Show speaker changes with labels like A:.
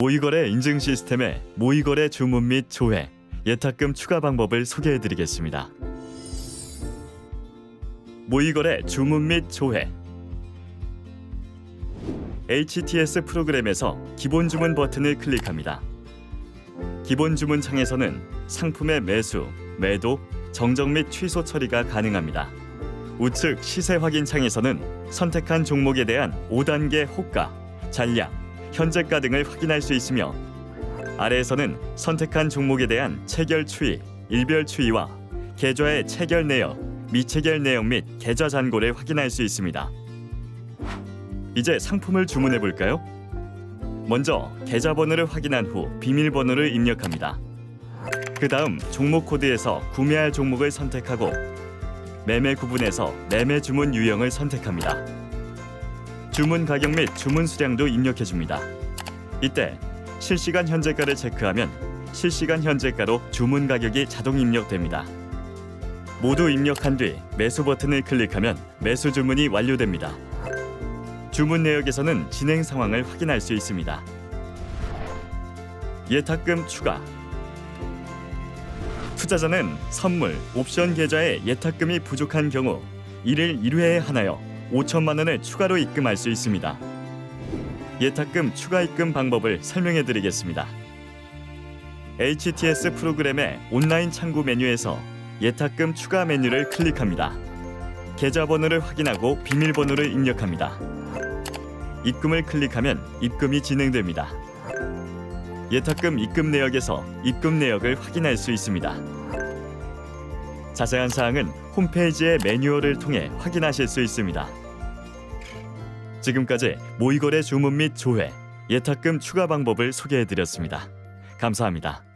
A: 모의거래 인증 시스템의 모의거래 주문 및 조회, 예탁금 추가 방법을 소개해 드리겠습니다. 모의거래 주문 및 조회 HTS 프로그램에서 기본 주문 버튼을 클릭합니다. 기본 주문 창에서는 상품의 매수, 매도, 정정 및 취소 처리가 가능합니다. 우측 시세 확인 창에서는 선택한 종목에 대한 5단계 호가, 잔량, 현재가 등을 확인할 수 있으며 아래에서는 선택한 종목에 대한 체결 추이, 일별 추이와 계좌의 체결 내역, 미체결 내역 및 계좌 잔고를 확인할 수 있습니다. 이제 상품을 주문해 볼까요? 먼저 계좌번호를 확인한 후 비밀번호를 입력합니다. 그 다음 종목 코드에서 구매할 종목을 선택하고 매매 구분에서 매매 주문 유형을 선택합니다. 주문 가격 및 주문 수량도 입력해 줍니다. 이때 실시간 현재가를 체크하면 실시간 현재가로 주문 가격이 자동 입력됩니다. 모두 입력한 뒤 매수 버튼을 클릭하면 매수 주문이 완료됩니다. 주문 내역에서는 진행 상황을 확인할 수 있습니다. 예탁금 추가 투자자는 선물, 옵션 계좌에 예탁금이 부족한 경우 1일 1회에 하나여 5천만 원을 추가로 입금할 수 있습니다. 예탁금 추가 입금 방법을 설명해 드리겠습니다. HTS 프로그램의 온라인 창구 메뉴에서 예탁금 추가 메뉴를 클릭합니다. 계좌번호를 확인하고 비밀번호를 입력합니다. 입금을 클릭하면 입금이 진행됩니다. 예탁금 입금 내역에서 입금 내역을 확인할 수 있습니다. 자세한 사항은 홈페이지의 매뉴얼을 통해 확인하실 수 있습니다. 지금까지 모의거래 주문 및 조회, 예탁금 추가 방법을 소개해 드렸습니다. 감사합니다.